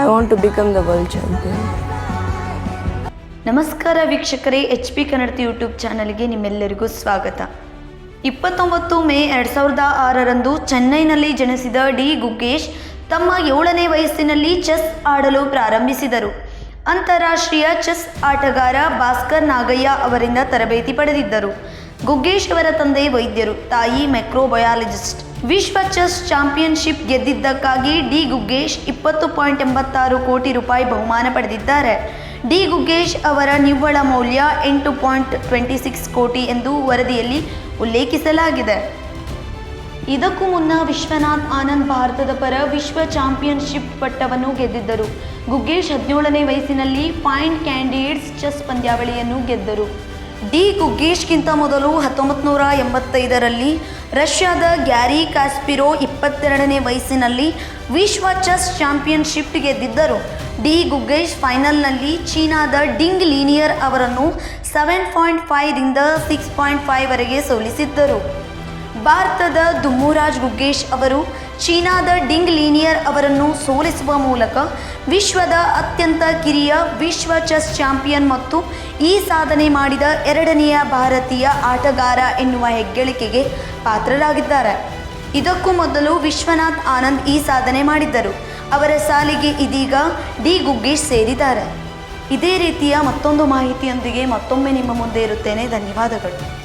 I want to become the world champion ನಮಸ್ಕಾರ ವೀಕ್ಷಕರೇ H P Kannada YouTube ಚಾನಲ್ಗೆ ನಿಮ್ಮೆಲ್ಲರಿಗೂ ಸ್ವಾಗತ. ಇಪ್ಪತ್ತೊಂಬತ್ತು ಮೇ ಎರಡು ಸಾವಿರದ ಆರರಂದು ಚೆನ್ನೈನಲ್ಲಿ ಜನಿಸಿದ ಡಿ ಗುಗ್ಗೇಶ್ ತಮ್ಮ ಏಳನೇ ವಯಸ್ಸಿನಲ್ಲಿ ಚೆಸ್ ಆಡಲು ಪ್ರಾರಂಭಿಸಿದರು. ಅಂತಾರಾಷ್ಟ್ರೀಯ ಚೆಸ್ ಆಟಗಾರ ಭಾಸ್ಕರ್ ನಾಗಯ್ಯ ಅವರಿಂದ ತರಬೇತಿ ಪಡೆದಿದ್ದರು. ಗುಗ್ಗೇಶ್ ಅವರ ತಂದೆ ವೈದ್ಯರು, ತಾಯಿ ಮೈಕ್ರೋಬಯಾಲಜಿಸ್ಟ್ ವಿಶ್ವ ಚೆಸ್ ಚಾಂಪಿಯನ್ಶಿಪ್ ಗೆದ್ದಿದ್ದಕ್ಕಾಗಿ ಡಿ ಗುಗ್ಗೇಶ್ ಇಪ್ಪತ್ತು ಪಾಯಿಂಟ್ ಎಂಬತ್ತಾರು ಕೋಟಿ ರೂಪಾಯಿ ಬಹುಮಾನ ಪಡೆದಿದ್ದಾರೆ. ಡಿ ಗುಗ್ಗೇಶ್ ಅವರ ನಿವ್ವಳ ಮೌಲ್ಯ ಎಂಟು ಪಾಯಿಂಟ್ ಟ್ವೆಂಟಿ ಸಿಕ್ಸ್ ಕೋಟಿ ಎಂದು ವರದಿಯಲ್ಲಿ ಉಲ್ಲೇಖಿಸಲಾಗಿದೆ. ಇದಕ್ಕೂ ಮುನ್ನ ವಿಶ್ವನಾಥ್ ಆನಂದ್ ಭಾರತದ ಪರ ವಿಶ್ವ ಚಾಂಪಿಯನ್ಶಿಪ್ ಪಟ್ಟವನ್ನು ಗೆದ್ದಿದ್ದರು. ಗುಗ್ಗೇಶ್ ಹದಿನೇಳನೇ ವಯಸ್ಸಿನಲ್ಲಿ ಫೈನ್ ಕ್ಯಾಂಡಿಡೇಟ್ಸ್ ಚೆಸ್ ಪಂದ್ಯಾವಳಿಯನ್ನು ಗೆದ್ದರು. ಡಿ ಗುಗ್ಗೇಶ್ಗಿಂತ ಮೊದಲು ಹತ್ತೊಂಬತ್ತು ನೂರ ಎಂಬತ್ತೈದರಲ್ಲಿ ರಷ್ಯಾದ ಗ್ಯಾರಿ ಕಾಸ್ಪಿರೋ ಇಪ್ಪತ್ತೆರಡನೇ ವಯಸ್ಸಿನಲ್ಲಿ ವಿಶ್ವ ಚೆಸ್ ಚಾಂಪಿಯನ್ಶಿಪ್ ಗೆದ್ದಿದ್ದರು ಡಿ ಗುಗ್ಗೇಶ್ ಫೈನಲ್ನಲ್ಲಿ ಚೀನಾದ ಡಿಂಗ್ ಲೀನಿಯರ್ ಅವರನ್ನು ಸೆವೆನ್ ಪಾಯಿಂಟ್ ಫೈವ್ರಿಂದ ಸಿಕ್ಸ್ ಪಾಯಿಂಟ್ ಫೈವ್ ವರೆಗೆ ಸೋಲಿಸಿದ್ದರು. ಭಾರತದ ದುಮ್ಮುರಾಜ್ ಗುಗ್ಗೇಶ್ ಅವರು ಚೀನಾದ ಡಿಂಗ್ ಲೀನಿಯರ್ ಅವರನ್ನು ಸೋಲಿಸುವ ಮೂಲಕ ವಿಶ್ವದ ಅತ್ಯಂತ ಕಿರಿಯ ವಿಶ್ವ ಚೆಸ್ ಚಾಂಪಿಯನ್ ಮತ್ತು ಈ ಸಾಧನೆ ಮಾಡಿದ ಎರಡನೆಯ ಭಾರತೀಯ ಆಟಗಾರ ಎನ್ನುವ ಹೆಗ್ಗಳಿಕೆಗೆ ಪಾತ್ರರಾಗಿದ್ದಾರೆ. ಇದಕ್ಕೂ ಮೊದಲು ವಿಶ್ವನಾಥ್ ಆನಂದ್ ಈ ಸಾಧನೆ ಮಾಡಿದ್ದರು. ಅವರ ಸಾಲಿಗೆ ಇದೀಗ ಡಿ ಗುಗ್ಗೇಶ್ ಸೇರಿದ್ದಾರೆ. ಇದೇ ರೀತಿಯ ಮತ್ತೊಂದು ಮಾಹಿತಿಯೊಂದಿಗೆ ಮತ್ತೊಮ್ಮೆ ನಿಮ್ಮ ಮುಂದೆ ಇರುತ್ತೇನೆ. ಧನ್ಯವಾದಗಳು.